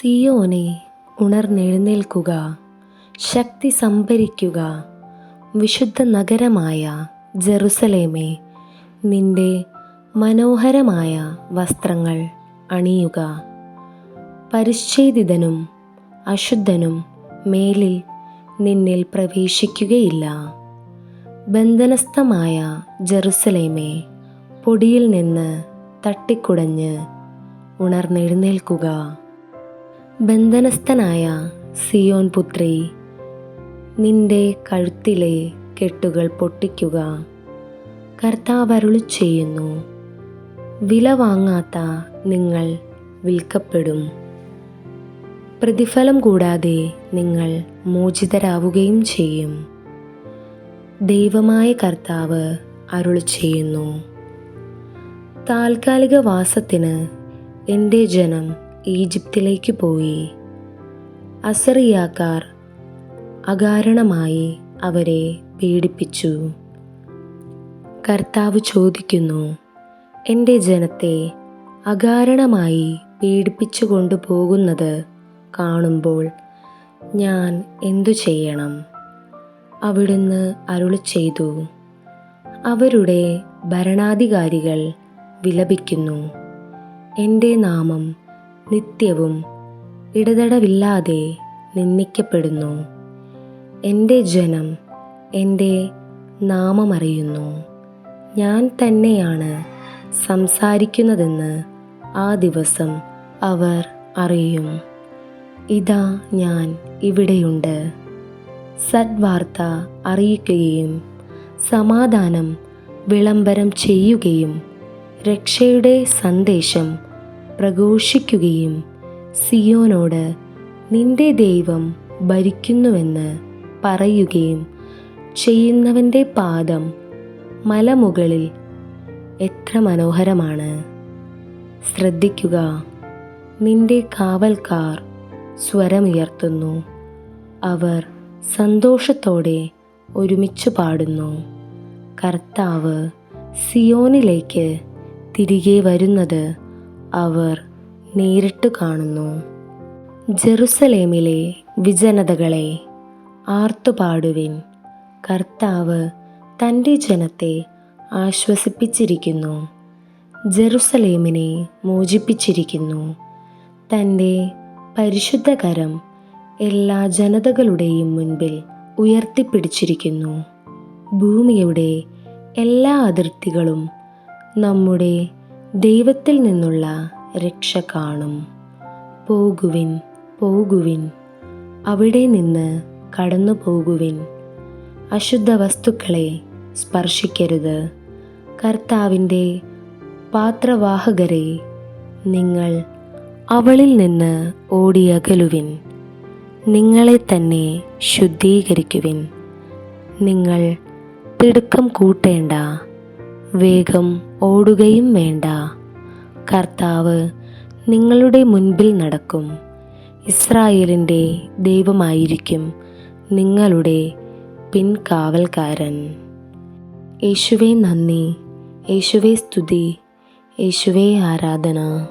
സിയോനെ ഉണർന്നെഴുന്നേൽക്കുക ശക്തി സംഭരിക്കുക വിശുദ്ധ നഗരമായ ജെറുസലേമേ നിന്റെ മനോഹരമായ വസ്ത്രങ്ങൾ അണിയുക. പരിച്ഛേദിതനും അശുദ്ധനും മേലിൽ നിന്നിൽ പ്രവേശിക്കുകയില്ല. ബന്ധനസ്ഥമായ ജെറുസലേമേ പൊടിയിൽ നിന്ന് തട്ടിക്കുടഞ്ഞ് ഉണർന്നെഴുന്നേൽക്കുക. ബന്ധനസ്ഥനായ സിയോൻ പുത്രി നിന്റെ കഴുത്തിലെ കെട്ടുകൾ പൊട്ടിക്കുക. കർത്താവ് അരുളി ചെയ്യുന്നു വില വാങ്ങാത്ത നിങ്ങൾ വിൽക്കപ്പെടും. പ്രതിഫലം കൂടാതെ നിങ്ങൾ മോചിതരാവുകയും ചെയ്യും. ദൈവമായ കർത്താവ് അരുളി ചെയ്യുന്നു താൽക്കാലിക വാസത്തിന് എന്റെ ജനം ഈജിപ്തിലേക്ക് പോയി. അസറിയാക്കാർ അകാരണമായി അവരെ പീഡിപ്പിച്ചു. കർത്താവ് ചോദിക്കുന്നു എന്റെ ജനത്തെ അകാരണമായി പീഡിപ്പിച്ചു കൊണ്ടുപോകുന്നത് കാണുമ്പോൾ ഞാൻ എന്തു ചെയ്യണം? അവിടുന്ന് അരുളി ചെയ്തു. അവരുടെ ഭരണാധികാരികൾ വിലപിക്കുന്നു. എന്റെ നാമം നിത്യവും ഇടതടവില്ലാതെ നിന്ദിക്കപ്പെടുന്നു. എന്റെ ജനം എന്റെ നാമമറിയുന്നു. ഞാൻ തന്നെയാണ് സംസാരിക്കുന്നതെന്ന് ആ ദിവസം അവർ അറിയും. ഇതാ ഞാൻ ഇവിടെയുണ്ട്. സദ്വാർത്ത അറിയിക്കുകയും സമാധാനം വിളംബരം ചെയ്യുകയും രക്ഷയുടെ സന്ദേശം പ്രഘോഷിക്കുകയും സിയോനോട് നിന്റെ ദൈവം ഭരിക്കുന്നുവെന്ന് പറയുകയും ചെയ്യുന്നവന്റെ പാദം മലമുകളിൽ എത്ര മനോഹരമാണ്. ശ്രദ്ധിക്കുക നിന്റെ കാവൽക്കാർ സ്വരമുയർത്തുന്നു. അവർ സന്തോഷത്തോടെ ഒരുമിച്ച് പാടുന്നു. കർത്താവ് സിയോനിലേക്ക് തിരികെ വരുന്നത് അവർ നേരിട്ട് കാണുന്നു. ജെറുസലേമിലെ വിജനതകളെ ആർത്തുപാടുവിൻ കർത്താവ് തന്റെ ജനത്തെ ആശ്വസിപ്പിച്ചിരിക്കുന്നു. ജെറുസലേമിനെ മോചിപ്പിച്ചിരിക്കുന്നു. തന്റെ പരിശുദ്ധകരം എല്ലാ ജനതകളുടെയും മുൻപിൽ ഉയർത്തിപ്പിടിച്ചിരിക്കുന്നു. ഭൂമിയുടെ എല്ലാ അതിർത്തികളും നമ്മുടെ ദൈവത്തിൽ നിന്നുള്ള രക്ഷ കാണും. പോകുവിൻ പോകുവിൻ. അവിടെ നിന്ന് കടന്നു പോകുവിൻ. അശുദ്ധ വസ്തുക്കളെ സ്പർശിക്കരുത്. കർത്താവിന്റെ പാത്രവാഹകരെ നിങ്ങൾ അവളിൽ നിന്ന് ഓടിയകലുവിൻ. നിങ്ങളെ തന്നെ ശുദ്ധീകരിക്കുവിൻ. നിങ്ങൾ തിടുക്കം കൂട്ടേണ്ട വേഗം ഓടുകയും വേണ്ട. കർത്താവ് നിങ്ങളുടെ മുൻപിൽ നടക്കും. ഇസ്രായേലിന്റെ ദൈവമായിരിക്കും നിങ്ങളുടെ പിൻകാവൽക്കാരൻ. യേശുവേ നന്ദി. യേശുവേ സ്തുതി. യേശുവേ ആരാധന.